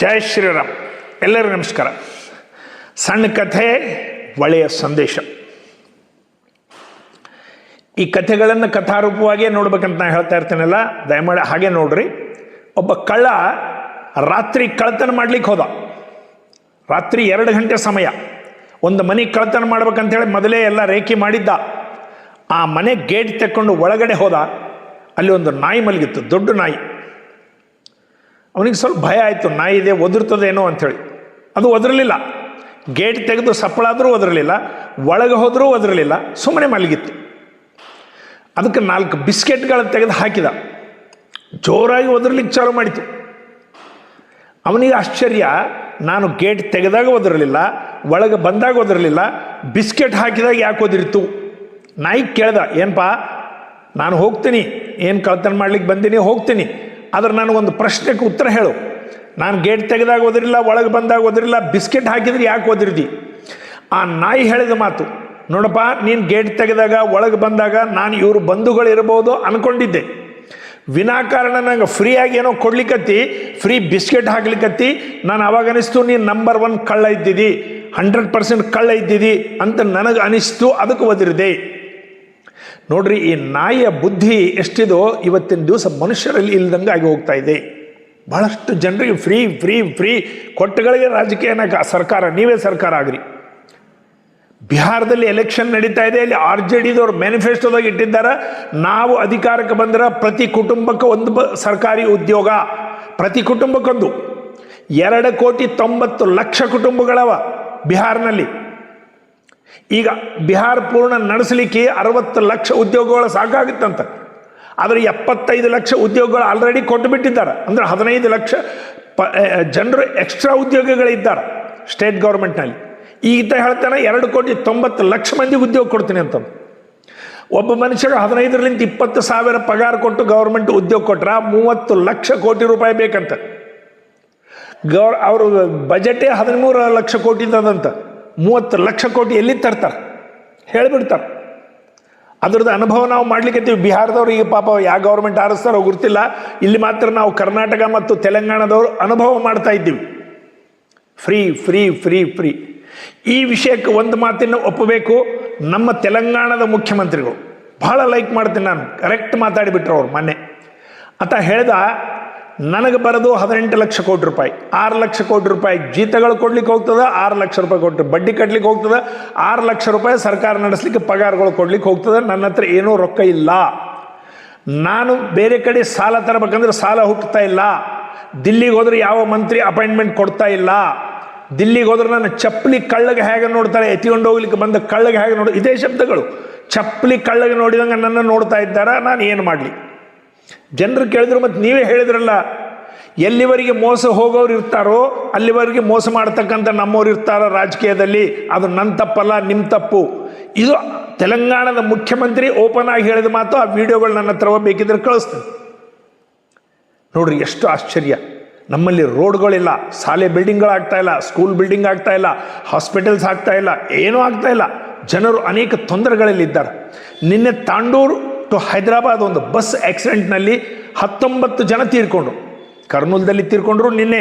ಜೈ ಶ್ರೀರಾಮ್. ಎಲ್ಲರಿಗೂ ನಮಸ್ಕಾರ. ಸಣ್ಣ ಕಥೆ, ಒಳ್ಳೆಯ ಸಂದೇಶ. ಈ ಕಥೆಗಳನ್ನು ಕಥಾರೂಪವಾಗಿಯೇ ನೋಡ್ಬೇಕಂತ ನಾನು ಹೇಳ್ತಾ ಇರ್ತೇನಲ್ಲ, ದಯಮಾಡಿ ಹಾಗೆ ನೋಡ್ರಿ. ಒಬ್ಬ ಕಳ್ಳ ರಾತ್ರಿ ಕಳ್ತನ ಮಾಡ್ಲಿಕ್ಕೆ ಹೋದ. ರಾತ್ರಿ ಎರಡು ಗಂಟೆ ಸಮಯ. ಒಂದು ಮನೆ ಕಳ್ತನ ಮಾಡ್ಬೇಕಂತೇಳಿ ಮೊದಲೇ ಎಲ್ಲ ರೇಖೆ ಮಾಡಿದ್ದ. ಆ ಮನೆ ಗೇಟ್ ತೆಕ್ಕೊಂಡು ಒಳಗಡೆ ಹೋದ. ಅಲ್ಲಿ ಒಂದು ನಾಯಿ ಮಲಗಿತ್ತು, ದೊಡ್ಡ ನಾಯಿ. ಅವನಿಗೆ ಸ್ವಲ್ಪ ಭಯ ಆಯಿತು, ನಾಯಿ ಇದೆ ಒದರ್ತದೇನೋ ಅಂಥೇಳಿ. ಅದು ಒದರಲಿಲ್ಲ. ಗೇಟ್ ತೆಗೆದು ಸಪ್ಪಳಾದರೂ ಒದರಲಿಲ್ಲ, ಒಳಗೆ ಹೋದರೂ ಒದರಲಿಲ್ಲ, ಸುಮ್ಮನೆ ಮಲಗಿತ್ತು. ಅದಕ್ಕೆ ನಾಲ್ಕು ಬಿಸ್ಕೆಟ್ಗಳ ತೆಗೆದು ಹಾಕಿದ. ಜೋರಾಗಿ ಒದರ್ಲಿಕ್ಕೆ ಚಾಲು ಮಾಡಿತು. ಅವನಿಗೆ ಆಶ್ಚರ್ಯ, ನಾನು ಗೇಟ್ ತೆಗೆದಾಗ ಒದರಲಿಲ್ಲ, ಒಳಗೆ ಬಂದಾಗ ಒದರಲಿಲ್ಲ, ಬಿಸ್ಕೆಟ್ ಹಾಕಿದಾಗ ಯಾಕೆ ಒದಿರಿತು? ನಾಯಿ ಕೇಳ್ದ ಏನಪ್ಪ ನಾನು ಹೋಗ್ತೀನಿ, ಏನು ಕಳ್ತನ ಮಾಡ್ಲಿಕ್ಕೆ ಬಂದೀನಿ, ಹೋಗ್ತೀನಿ. ಆದ್ರೆ ನನಗೊಂದು ಪ್ರಶ್ನೆಗೆ ಉತ್ತರ ಹೇಳು. ನಾನು ಗೇಟ್ ತೆಗೆದಾಗ ಓದಿರಲಿಲ್ಲ, ಒಳಗೆ ಬಂದಾಗ ಓದಿರಲಿಲ್ಲ, ಬಿಸ್ಕೆಟ್ ಹಾಕಿದ್ರೆ ಯಾಕೆ ಓದಿರ್ದಿ? ಆ ನಾಯಿ ಹೇಳಿದ ಮಾತು, ನೋಡಪ್ಪ, ನೀನು ಗೇಟ್ ತೆಗೆದಾಗ, ಒಳಗೆ ಬಂದಾಗ ನಾನು ಇವರು ಬಂಧುಗಳು ಇರ್ಬೋದು ಅನ್ಕೊಂಡಿದ್ದೆ. ವಿನಾಕಾರಣ ನಂಗೆ ಫ್ರೀಯಾಗಿ ಏನೋ ಕೊಡ್ಲಿಕ್ಕತ್ತಿ ಫ್ರೀ ಬಿಸ್ಕೆಟ್ ಹಾಕ್ಲಿಕ್ಕತ್ತಿ ನಾನು ಅವಾಗ ಅನಿಸ್ತು, ನೀನು ನಂಬರ್ ಒನ್ ಕಳ್ಳ ಇದ್ದಿದ್ದಿ ಹಂಡ್ರೆಡ್ ಪರ್ಸೆಂಟ್ ಕಳ್ಳ ಇದ್ದಿದಿ ಅಂತ ನನಗೆ ಅನಿಸ್ತು, ಅದಕ್ಕೆ ಒದಿರಿದೆ ನೋಡ್ರಿ, ಈ ನಾಯಿಯ ಬುದ್ಧಿ ಎಷ್ಟಿದೋ ಇವತ್ತಿನ ದಿವಸ ಮನುಷ್ಯರಲ್ಲಿ ಇಲ್ದಂಗೆ ಆಗಿ ಹೋಗ್ತಾ ಇದೆ. ಬಹಳಷ್ಟು ಜನರಿಗೆ ಫ್ರೀ ಫ್ರೀ ಫ್ರೀ ಕೊಟ್ಟಗಳಿಗೆ ರಾಜಕೀಯನ ಸರ್ಕಾರ, ನೀವೇ ಸರ್ಕಾರ ಆಗ್ರಿ. ಬಿಹಾರದಲ್ಲಿ ಎಲೆಕ್ಷನ್ ನಡೀತಾ ಇದೆ, ಅಲ್ಲಿ ಆರ್ ಜೆ ಡಿದವ್ರು ಮ್ಯಾನಿಫೆಸ್ಟೋದಾಗ ಇಟ್ಟಿದ್ದಾರೆ. ನಾವು ಅಧಿಕಾರಕ್ಕೆ ಬಂದ್ರೆ ಪ್ರತಿ ಕುಟುಂಬಕ್ಕೆ ಒಂದು ಸರ್ಕಾರಿ ಉದ್ಯೋಗ. ಪ್ರತಿ ಕುಟುಂಬಕ್ಕೊಂದು. ಎರಡು ಕೋಟಿ ತೊಂಬತ್ತು ಲಕ್ಷ ಕುಟುಂಬಗಳವ ಬಿಹಾರ್ನಲ್ಲಿ. ಈಗ ಬಿಹಾರ ಪೂರ್ಣ ನಡೆಸಲಿಕ್ಕೆ ಅರವತ್ತು ಲಕ್ಷ ಉದ್ಯೋಗಗಳು ಸಾಕಾಗುತ್ತಂತ. ಆದರೆ ಎಪ್ಪತ್ತೈದು ಲಕ್ಷ ಉದ್ಯೋಗಗಳು ಆಲ್ರೆಡಿ ಕೊಟ್ಟು ಬಿಟ್ಟಿದ್ದಾರೆ ಅಂದರೆ ಹದಿನೈದು ಲಕ್ಷ ಪ ಜನರು ಎಕ್ಸ್ಟ್ರಾ ಉದ್ಯೋಗಗಳಿದ್ದಾರೆ ಸ್ಟೇಟ್ ಗೌರ್ಮೆಂಟ್ನಲ್ಲಿ ಈತ ಹೇಳ್ತಾನೆ ಎರಡು ಕೋಟಿ ತೊಂಬತ್ತು ಲಕ್ಷ ಮಂದಿ ಉದ್ಯೋಗ ಕೊಡ್ತೀನಿ ಅಂತ ಒಬ್ಬ ಮನುಷ್ಯರು ಹದಿನೈದರಿಂದ ಇಪ್ಪತ್ತು ಸಾವಿರ ಪಗಾರ ಕೊಟ್ಟು ಗೌರ್ಮೆಂಟ್ ಉದ್ಯೋಗ ಕೊಟ್ರೆ ಮೂವತ್ತು ಲಕ್ಷ ಕೋಟಿ ರೂಪಾಯಿ ಬೇಕಂತ. ಗೌರ್, ಅವರು ಬಜೆಟೇ ಹದಿಮೂರು ಲಕ್ಷ ಕೋಟಿ ಇದ್ದದಂತ ಮೂವತ್ತು ಲಕ್ಷ ಕೋಟಿ ಎಲ್ಲಿ ತರ್ತಾರೆ? ಹೇಳಿಬಿಡ್ತಾರೆ. ಅದ್ರದ್ದು ಅನುಭವ ನಾವು ಮಾಡ್ಲಿಕ್ಕೆ ಬಿಹಾರದವ್ರು ಈಗ ಪಾಪ ಯಾವ ಗೌರ್ಮೆಂಟ್ ಆರಿಸ್ತಾರೋ ಗೊತ್ತಿಲ್ಲ. ಇಲ್ಲಿ ಮಾತ್ರ ನಾವು ಕರ್ನಾಟಕ ಮತ್ತು ತೆಲಂಗಾಣದವರು ಅನುಭವ ಮಾಡ್ತಾ ಇದ್ದೀವಿ. ಫ್ರೀ ಫ್ರೀ ಫ್ರೀ ಫ್ರೀ ಈ ವಿಷಯಕ್ಕೆ ಒಂದು ಮಾತನ್ನು ಒಪ್ಪಬೇಕು. ನಮ್ಮ ತೆಲಂಗಾಣದ ಮುಖ್ಯಮಂತ್ರಿಗಳು. ಬಹಳ ಲೈಕ್ ಮಾಡ್ತೀನಿ ನಾನು. ಕರೆಕ್ಟ್ ಮಾತಾಡಿಬಿಟ್ರು ಅವ್ರು ಮೊನ್ನೆ. ಅಂತ ಹೇಳ್ದ ನನಗೆ ಬರೋದು ಹದಿನೆಂಟು ಲಕ್ಷ ಕೋಟಿ ರೂಪಾಯಿ. ಆರು ಲಕ್ಷ ಕೋಟಿ ರೂಪಾಯಿ ಜೀತಗಳು ಕೊಡ್ಲಿಕ್ಕೆ ಹೋಗ್ತದೆ, ಆರು ಲಕ್ಷ ರೂಪಾಯಿ ಕೊಟ್ಟು ಬಡ್ಡಿ ಕಟ್ಲಿಕ್ಕೆ ಹೋಗ್ತದೆ, ಆರು ಲಕ್ಷ ರೂಪಾಯಿ ಸರ್ಕಾರ ನಡೆಸಲಿಕ್ಕೆ ಪಗಾರಗಳು ಕೊಡ್ಲಿಕ್ಕೆ ಹೋಗ್ತದೆ, ನನ್ನ ಹತ್ರ ಏನೂ ರೊಕ್ಕ ಇಲ್ಲ. ನಾನು ಬೇರೆ ಕಡೆ ಸಾಲ ತರಬೇಕಂದ್ರೆ ಸಾಲ ಹುಟ್ಟುತ್ತಾ ಇಲ್ಲ. ದಿಲ್ಲಿಗೆ ಹೋದ್ರೆ ಯಾವ ಮಂತ್ರಿ ಅಪಾಯಿಂಟ್ಮೆಂಟ್ ಕೊಡ್ತಾ ಇಲ್ಲ. ದಿಲ್ಲಿಗೆ ಹೋದ್ರೆ ನನ್ನ ಚಪ್ಪಲಿ ಕಳ್ಳಗೆ ಹೇಗೆ ನೋಡ್ತಾರೆ, ಎತ್ತಿಕೊಂಡು ಹೋಗ್ಲಿಕ್ಕೆ ಬಂದ ಕಳ್ಳಗೆ ಹೇಗೆ ನೋಡಿ, ಇದೇ ಶಬ್ದಗಳು. ಚಪ್ಪಲಿ ಕಳ್ಳಗೆ ನೋಡಿದಂಗೆ ನನ್ನ ನೋಡ್ತಾ ಇದ್ದಾರ, ನಾನು ಏನು ಮಾಡಲಿ? ಜನರು ಕೇಳಿದ್ರು ಮತ್ತು ನೀವೇ ಹೇಳಿದ್ರಲ್ಲ, ಎಲ್ಲಿವರೆಗೆ ಮೋಸ ಹೋಗೋರು ಇರ್ತಾರೋ ಅಲ್ಲಿವರೆಗೆ ಮೋಸ ಮಾಡ್ತಕ್ಕಂಥ ನಮ್ಮವ್ರು ಇರ್ತಾರ ರಾಜಕೀಯದಲ್ಲಿ. ಅದು ನನ್ನ ತಪ್ಪಲ್ಲ ನಿಮ್ಮ ತಪ್ಪು. ಇದು ತೆಲಂಗಾಣದ ಮುಖ್ಯಮಂತ್ರಿ ಓಪನ್ ಆಗಿ ಹೇಳಿದ ಮಾತು ಆ ವಿಡಿಯೋಗಳು ನನ್ನ ಹತ್ರ ಬೇಕಿದ್ರೆ ಕಳಿಸ್ತೀನಿ. ನೋಡ್ರಿ ಎಷ್ಟು ಆಶ್ಚರ್ಯ. ನಮ್ಮಲ್ಲಿ ರೋಡ್ಗಳಿಲ್ಲ, ಶಾಲೆ ಬಿಲ್ಡಿಂಗ್ಗಳಾಗ್ತಾ ಇಲ್ಲ ಸ್ಕೂಲ್ ಬಿಲ್ಡಿಂಗ್ ಆಗ್ತಾ ಇಲ್ಲ ಹಾಸ್ಪಿಟಲ್ಸ್ ಆಗ್ತಾ ಇಲ್ಲ, ಏನೂ ಆಗ್ತಾ ಇಲ್ಲ. ಜನರು ಅನೇಕ ತೊಂದರೆಗಳಲ್ಲಿದ್ದಾರೆ. ನಿನ್ನೆ ತಾಂಡೂರು ಟು ಹೈದರಾಬಾದ್ ಒಂದು ಬಸ್ ಆಕ್ಸಿಡೆಂಟ್ನಲ್ಲಿ ಹತ್ತೊಂಬತ್ತು ಜನ ತೀರ್ಕೊಂಡ್ರು. ಕರ್ನೂಲ್ದಲ್ಲಿ ತೀರ್ಕೊಂಡ್ರು. ನಿನ್ನೆ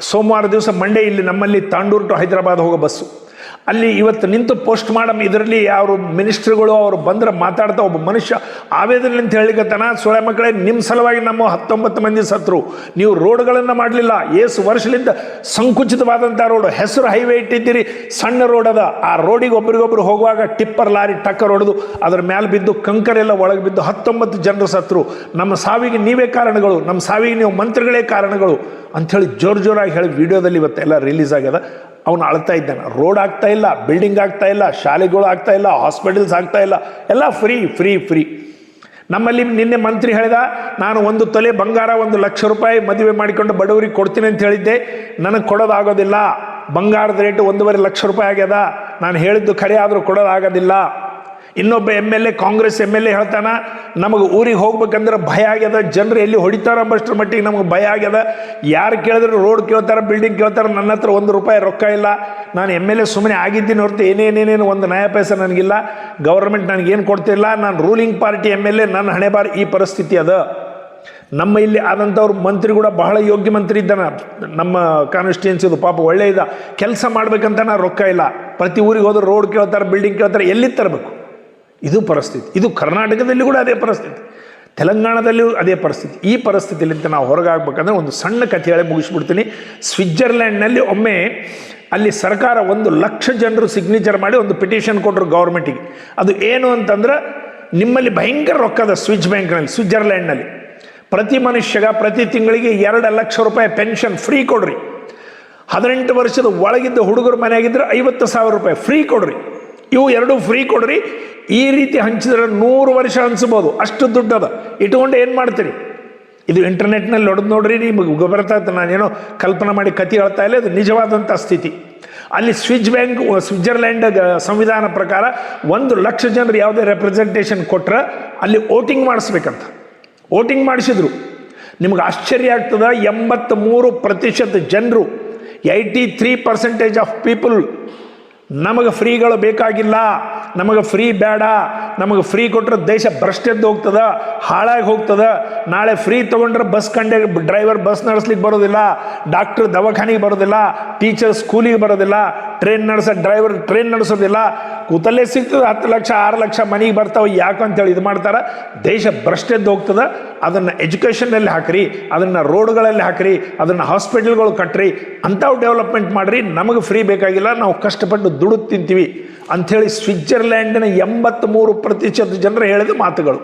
ಸೋಮವಾರ ದಿವಸ ಮಂಡೇ ಇಲ್ಲಿ ನಮ್ಮಲ್ಲಿ ತಾಂಡೂರು ಟು ಹೈದರಾಬಾದ್ ಹೋಗೋ ಬಸ್ಸು. ಅಲ್ಲಿ ಇವತ್ತು ನಿಂತು ಪೋಸ್ಟ್ ಮಾಡಮ್, ಇದರಲ್ಲಿ ಅವರು ಮಿನಿಸ್ಟ್ರುಗಳು ಅವರು ಬಂದ್ರೆ ಮಾತಾಡ್ತಾ ಒಬ್ಬ ಮನುಷ್ಯ ಆವೇದನೆ ಅಂತ ಹೇಳಿಕತ್ತಾನ ಸೊಳೆ ಮಕ್ಕಳೇ ನಿಮ್ಮ ಸಲುವಾಗಿ ನಮ್ಮ ಹತ್ತೊಂಬತ್ತು ಮಂದಿ ಸತ್ರು, ನೀವು ರೋಡ್ಗಳನ್ನು ಮಾಡಲಿಲ್ಲ, ಏಸು ವರ್ಷದಿಂದ ಸಂಕುಚಿತವಾದಂಥ ರೋಡ್, ಹೆಸರು ಹೈವೇ ಇಟ್ಟಿದ್ದೀರಿ, ಸಣ್ಣ ರೋಡ್ ಅದ, ಆ ರೋಡಿಗೆ ಒಬ್ರಿಗೊಬ್ರು ಹೋಗುವಾಗ ಟಿಪ್ಪರ್ ಲಾರಿ ಟಕ್ಕರ್ ಹೊಡೆದು ಅದ್ರ ಮೇಲೆ ಬಿದ್ದು ಕಂಕರೆಲ್ಲ ಒಳಗೆ ಬಿದ್ದು ಹತ್ತೊಂಬತ್ತು ಜನರು ಸತ್ರು, ನಮ್ಮ ಸಾವಿಗೆ ನೀವೇ ಕಾರಣಗಳು, ನಮ್ಮ ಸಾವಿಗೆ ನೀವು ಮಂತ್ರಿಗಳೇ ಕಾರಣಗಳು ಅಂಥೇಳಿ ಜೋರು ಜೋರಾಗಿ ಹೇಳಿ, ವಿಡಿಯೋದಲ್ಲಿ ಇವತ್ತೆಲ್ಲ ರಿಲೀಸ್ ಆಗ್ಯದ. ಅವನು ಅಳ್ತಾ ಇದ್ದಾನೆ. ರೋಡ್ ಆಗ್ತಾ ಇಲ್ಲ ಬಿಲ್ಡಿಂಗ್ ಆಗ್ತಾ ಇಲ್ಲ, ಶಾಲೆಗಳು ಆಗ್ತಾ ಇಲ್ಲ ಹಾಸ್ಪಿಟಲ್ಸ್ ಆಗ್ತಾ ಇಲ್ಲ, ಎಲ್ಲ ಫ್ರೀ ಫ್ರೀ ಫ್ರೀ ನಮ್ಮಲ್ಲಿ ನಿನ್ನೆ ಮಂತ್ರಿ ಹೇಳಿದ, ನಾನು ಒಂದು ತೊಲೆ ಬಂಗಾರ, ಒಂದು ಲಕ್ಷ ರೂಪಾಯಿ ಮದುವೆ ಮಾಡಿಕೊಂಡು ಬಡವರಿಗೆ ಕೊಡ್ತೀನಿ ಅಂತ ಹೇಳಿದ್ದೆ. ನನಗೆ ಕೊಡೋದಾಗೋದಿಲ್ಲ. ಬಂಗಾರದ ರೇಟ್ ಒಂದೂವರೆ ಲಕ್ಷ ರೂಪಾಯಿ ಆಗ್ಯದ. ನಾನು ಹೇಳಿದ್ದು ಖರೆ, ಆದರೂ ಕೊಡೋದಾಗೋದಿಲ್ಲ. ಇನ್ನೊಬ್ಬ M L A, Congress M L A ಹೇಳ್ತಾನೆ, ನಮಗೆ ಊರಿಗೆ ಹೋಗ್ಬೇಕಂದ್ರೆ ಭಯ ಆಗ್ಯದ, ಜನರು ಎಲ್ಲಿ ಹೊಡಿತಾರ ಬಸ್ಟ್ರ ಮಟ್ಟಿಗೆ ನಮಗೆ ಭಯ ಆಗ್ಯದ. ಯಾರು ಕೇಳಿದ್ರೆ ರೋಡ್ ಕೇಳ್ತಾರೆ ಬಿಲ್ಡಿಂಗ್ ಕೇಳ್ತಾರೆ, ನನ್ನ ಹತ್ರ ಒಂದು ರೂಪಾಯಿ ರೊಕ್ಕ ಇಲ್ಲ. ನಾನು ಎಂ ಎಲ್ ಎ ಸುಮ್ಮನೆ ಆಗಿದ್ದೀನಿ ಹೊರತು ಏನೇನೇನೇನು ಒಂದು ನಯ ಪೈಸೆ ನನಗಿಲ್ಲ. ಗೌರ್ಮೆಂಟ್ ನನಗೇನು ಕೊಡ್ತಿಲ್ಲ ನಾನು ruling party M L A ನನ್ನ ಹಣೆ ಬಾರ್ ಈ ಪರಿಸ್ಥಿತಿ ಅದ. ನಮ್ಮ ಇಲ್ಲಿ ಆದಂಥವ್ರು ಮಂತ್ರಿ ಕೂಡ ಬಹಳ ಯೋಗ್ಯ ಮಂತ್ರಿ ಇದ್ದಾನ. ನಮ್ಮ ಕಾನ್ಸ್ಟಿಟ್ಯೂನ್ಸಿದು ಪಾಪ ಒಳ್ಳೆ ಇದ್ದ ಕೆಲಸ ಮಾಡ್ಬೇಕಂತ ನಾ ರೊಕ್ಕ ಇಲ್ಲ. ಪ್ರತಿ ಊರಿಗೆ ಹೋದ್ರೆ ರೋಡ್ ಕೇಳ್ತಾರೆ ಬಿಲ್ಡಿಂಗ್ ಕೇಳ್ತಾರೆ ಎಲ್ಲಿ ತರಬೇಕು? ಇದು ಪರಿಸ್ಥಿತಿ. ಇದು ಕರ್ನಾಟಕದಲ್ಲಿ ಕೂಡ ಅದೇ ಪರಿಸ್ಥಿತಿ. ತೆಲಂಗಾಣದಲ್ಲೂ ಅದೇ ಪರಿಸ್ಥಿತಿ. ಈ ಪರಿಸ್ಥಿತಿಲಿಂದ ನಾವು ಹೊರಗಾಗಬೇಕಂದ್ರೆ ಒಂದು ಸಣ್ಣ ಕಥೆ ಹೇಳಿ ಮುಗಿಸ್ಬಿಡ್ತೀನಿ. ಸ್ವಿಟ್ಜರ್ಲೆಂಡ್ನಲ್ಲಿ ಒಮ್ಮೆ ಅಲ್ಲಿ ಸರ್ಕಾರ ಒಂದು ಲಕ್ಷ ಜನರು ಸಿಗ್ನೇಚರ್ ಮಾಡಿ ಒಂದು ಪಿಟಿಷನ್ ಕೊಟ್ಟರು ಗೌರ್ಮೆಂಟಿಗೆ. ಅದು ಏನು ಅಂತಂದ್ರೆ ನಿಮ್ಮಲ್ಲಿ ಭಯಂಕರ ರೊಕ್ಕದ ಸ್ವಿಚ್ ಬ್ಯಾಂಕ್ನಲ್ಲಿ ಸ್ವಿಟ್ಜರ್ಲ್ಯಾಂಡ್ನಲ್ಲಿ ಪ್ರತಿ ಮನುಷ್ಯಗ ಪ್ರತಿ ತಿಂಗಳಿಗೆ ಎರಡು ಲಕ್ಷ ರೂಪಾಯಿ ಪೆನ್ಷನ್ ಫ್ರೀ ಕೊಡ್ರಿ. ಹದಿನೆಂಟು ವರ್ಷದ ಒಳಗಿದ್ದ ಹುಡುಗರು ಮನೆಯಾಗಿದ್ದರೆ ಐವತ್ತು ಸಾವಿರ ರೂಪಾಯಿ ಫ್ರೀ ಕೊಡ್ರಿ. ಇವು ಎರಡೂ ಫ್ರೀ ಕೊಡ್ರಿ. ಈ ರೀತಿ ಹಂಚಿದ್ರೆ ನೂರು ವರ್ಷ ಹಂಚಬೋದು. ಅಷ್ಟು ದುಡ್ಡದ ಇಟ್ಕೊಂಡು ಏನು ಮಾಡ್ತೀರಿ? ಇದು ಇಂಟರ್ನೆಟ್ನಲ್ಲಿ ಹೊಡೆದು ನೋಡ್ರಿ, ನಿಮಗೆ ಗೊಬ್ಬರತ ನಾನೇನೋ ಕಲ್ಪನೆ ಮಾಡಿ ಕತೆ ಹೇಳ್ತಾ ಇಲ್ಲ ಅದು ನಿಜವಾದಂಥ ಸ್ಥಿತಿ. ಅಲ್ಲಿ ಸ್ವಿಜ್ ಬ್ಯಾಂಕ್ ಸ್ವಿಟ್ಜರ್ಲ್ಯಾಂಡ್ ಸಂವಿಧಾನ ಪ್ರಕಾರ ಒಂದು ಲಕ್ಷ ಜನರು ಯಾವುದೇ ರೆಪ್ರೆಸೆಂಟೇಷನ್ ಕೊಟ್ರೆ ಅಲ್ಲಿ ವೋಟಿಂಗ್ ಮಾಡಿಸ್ಬೇಕಂತ. ವೋಟಿಂಗ್ ಮಾಡಿಸಿದ್ರು. ನಿಮ್ಗೆ ಆಶ್ಚರ್ಯ ಆಗ್ತದ ಎಂಬತ್ತ್ಮೂರು ಪ್ರತಿಶತ ಜನರು eighty three percentage of people ನಮಗೆ ಫ್ರೀಗಳು ಬೇಕಾಗಿಲ್ಲ. ನಮಗೆ ಫ್ರೀ ಬೇಡ. ನಮಗೆ ಫ್ರೀ ಕೊಟ್ಟರೆ ದೇಶ ಭ್ರಷ್ಟೆದ್ದು ಹೋಗ್ತದ, ಹಾಳಾಗಿ ಹೋಗ್ತದ. ನಾಳೆ ಫ್ರೀ ತೊಗೊಂಡ್ರೆ ಬಸ್ ಕಂಡೆ ಡ್ರೈವರ್ ಬಸ್ ನಡೆಸ್ಲಿಕ್ಕೆ ಬರೋದಿಲ್ಲ. ಡಾಕ್ಟ್ರ್ ದವಾಖಾನೆಗೆ ಬರೋದಿಲ್ಲ. ಟೀಚರ್ ಸ್ಕೂಲಿಗೆ ಬರೋದಿಲ್ಲ. ಟ್ರೈನ್ ನಡೆಸೋ ಡ್ರೈವರ್ ಟ್ರೈನ್ ನಡೆಸೋದಿಲ್ಲ. ಕೂತಲ್ಲೇ ಸಿಗ್ತದೆ, ಹತ್ತು ಲಕ್ಷ, ಆರು ಲಕ್ಷ ಮನೆಗೆ ಬರ್ತಾವೆ. ಯಾಕಂತೇಳಿ ಇದು ಮಾಡ್ತಾರೆ. ದೇಶ ಭ್ರಷ್ಟೆದ್ದು ಹೋಗ್ತದೆ. ಅದನ್ನು ಎಜುಕೇಷನಲ್ಲಿ ಹಾಕ್ರಿ. ಅದನ್ನು ರೋಡ್ಗಳಲ್ಲಿ ಹಾಕ್ರಿ. ಅದನ್ನು ಹಾಸ್ಪಿಟಲ್ಗಳು ಕಟ್ಟ್ರಿ ಅಂಥವು ಡೆವಲಪ್ಮೆಂಟ್ ಮಾಡಿರಿ. ನಮಗೆ ಫ್ರೀ ಬೇಕಾಗಿಲ್ಲ. ನಾವು ಕಷ್ಟಪಟ್ಟು ದುಡಿದು ತಿಂತೀವಿ. ಅಂಥೇಳಿ ಸ್ವಿಟ್ಜರ್ಲ್ಯಾಂಡಿನ ಎಂಬತ್ತ್ಮೂರು ಪ್ರತಿಶತ ಜನರು ಹೇಳಿದ ಮಾತುಗಳು.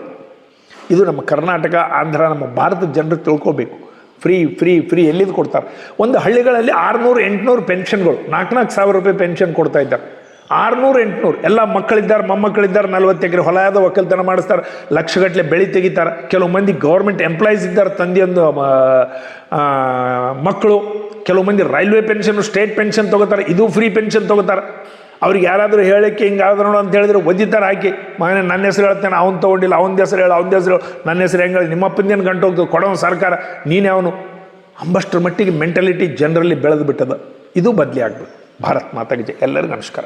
ಇದು ನಮ್ಮ ಕರ್ನಾಟಕ, ಆಂಧ್ರ, ನಮ್ಮ ಭಾರತದ ಜನರು ತಿಳ್ಕೋಬೇಕು. ಫ್ರೀ ಫ್ರೀ ಫ್ರೀ ಎಲ್ಲಿದು ಕೊಡ್ತಾರೆ? ಒಂದು ಹಳ್ಳಿಗಳಲ್ಲಿ ಆರುನೂರು, ಎಂಟುನೂರು ಪೆನ್ಷನ್ಗಳು ನಾಲ್ಕು ನಾಲ್ಕು ಸಾವಿರ ರೂಪಾಯಿ ಪೆನ್ಷನ್ ಕೊಡ್ತಾ ಇದ್ದಾರೆ. ಆರುನೂರು, ಎಂಟುನೂರು, ಎಲ್ಲ ಮಕ್ಕಳಿದ್ದಾರೆ, ಮೊಮ್ಮಕ್ಕಳಿದ್ದಾರೆ, ನಲ್ವತ್ತು ಎಕರೆ ಹೊಲ ಆದ ಒಕ್ಕಲ್ತನ ಮಾಡಿಸ್ತಾರೆ, ಲಕ್ಷಗಟ್ಟಲೆ ಬೆಳೆ ತೆಗಿತಾರೆ. ಕೆಲವು ಮಂದಿ ಗೌರ್ಮೆಂಟ್ ಎಂಪ್ಲಾಯೀಸ್ ಇದ್ದಾರೆ, ತಂದೆಯೊಂದು ಮಕ್ಕಳು. ಕೆಲವು ಮಂದಿ ರೈಲ್ವೆ ಪೆನ್ಷನ್, ಸ್ಟೇಟ್ ಪೆನ್ಷನ್ ತೊಗೋತಾರೆ, ಇದು ಫ್ರೀ ಪೆನ್ಷನ್ ತೊಗೋತಾರೆ. ಅವ್ರಿಗೆ ಯಾರಾದರೂ ಹೇಳಕ್ಕೆ ಹಿಂಗಾದ್ರು ಅಂತ ಹೇಳಿದ್ರೆ ಒದ್ದಿತಾರೆ ಹಾಕಿ, ಮಗನೇ ನನ್ನ ಹೆಸರು ಹೇಳ್ತೇನೆ, ಅವ್ನು ತೊಗೊಂಡಿಲ್ಲ ಅವನ ಹೆಸರು ಹೇಳು ಅವನ ಹೆಸರು ನನ್ನ ಹೆಸರು ಹೆಂಗೆ ಹೇಳಿ ನಿಮ್ಮಪ್ಪಂದೇನು ಗಂಟು ಹೋಗ್ತದೆ, ಕೊಡೋನು ಸರ್ಕಾರ, ನೀನೇ ಅವನು. ಅಂಬಷ್ಟರ ಮಟ್ಟಿಗೆ ಮೆಂಟಾಲಿಟಿ ಜನರಲ್ಲಿ ಬೆಳೆದು ಬಿಟ್ಟದ. ಇದು ಬದಲಿ ಆಗ್ಬೇಕು ಭಾರತ್ ಮಾತಾಗಿದೆ ಎಲ್ಲರಿಗೂ ನಮಸ್ಕಾರ.